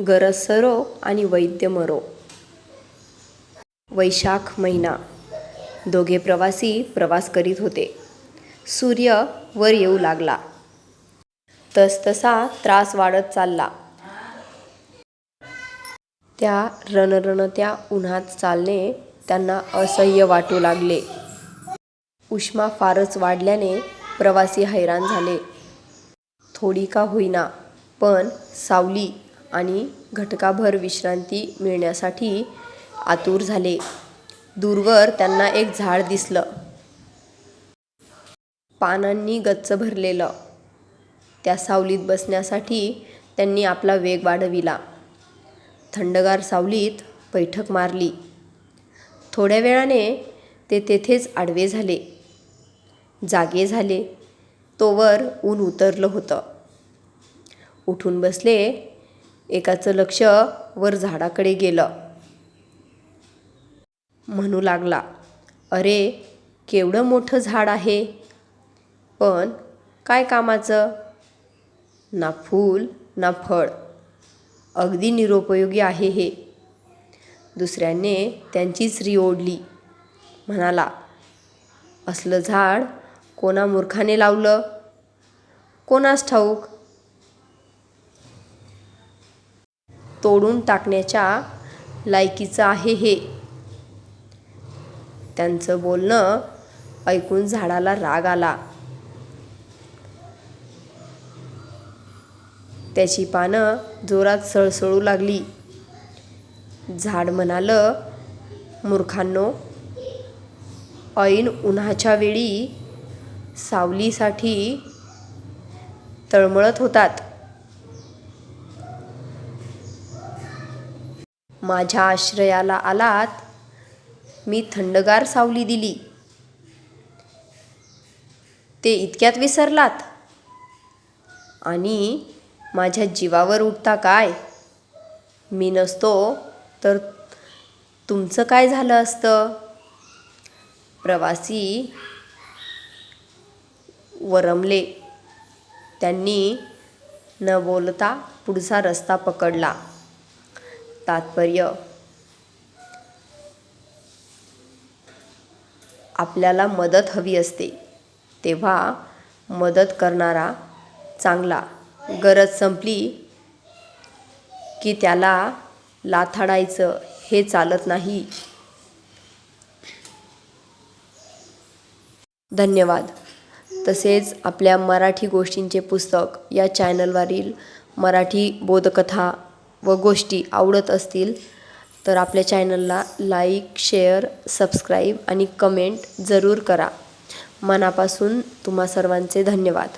गरज सरो आणि वैद्य मरो वैशाख महिना. दोघे प्रवासी प्रवास करीत होते. सूर्य वर येऊ लागला. तसतसा त्रास वाढत चालला. त्या रणरणत्या उन्हात चालणे त्यांना असह्य वाटू लागले. उष्मा फारच वाढल्याने प्रवासी हैराण झाले. थोडी का होईना पण सावली आणि घटकाभर विश्रांती मिळण्यासाठी आतुर झाले. दूरवर त्यांना एक झाड दिसलं. पानांनी गच्च भरलेलं. त्या सावलीत बसण्यासाठी त्यांनी आपला वेग वाढविला. थंडगार सावलीत बैठक मारली. थोड्या वेळाने ते तेथेच आडवे झाले. जागे झाले. तोवर ऊन उतरलं होतं. उठून बसले एकाचं लक्ष वर झाडाकडे गेलं. म्हणू लागला अरे केवढं मोठं झाड आहे. पण काय कामाचं? ना फूल ना फळ. अगदी निरुपयोगी आहे हे. दुसऱ्याने त्यांचीच री ओढली. म्हणाला असलं झाड कोणा मूर्खाने लावलं? कोणास ठाऊक? तोडून टाकण्याच्या लायकीचं आहे हे. त्यांचं बोलणं ऐकून झाडाला राग आला. त्याची पानं जोरात सळसळू लागली. झाड म्हणालं मूर्खांनो ऐन उन्हाच्या वेळी सावलीसाठी तळमळत होतात. माझ्या आश्रयाला आलात. मी थंडगार सावली दिली. ते इतक्यात विसरलात. आणि माझ्या जीवावर उठता काय? मी नसतो तर तुमचं काय झालं असतं? प्रवासी वरमले. त्यांनी न बोलता पुढचा रस्ता पकडला. तात्पर्य. आपल्याला मदत हवी असते. तेव्हा मदत करणारा चांगला. गरज संपली की त्याला लाथाडायचं हे चालत नाही. धन्यवाद. तसेच आपल्या मराठी गोष्टींचे पुस्तक या चॅनलवरील मराठी बोधकथा व गोष्टी आवडत असतील तर आपल्या चॅनलला लाईक शेअर सबस्क्राईब आणि कमेंट जरूर करा. मनापासून तुम्हा सर्वांचे धन्यवाद.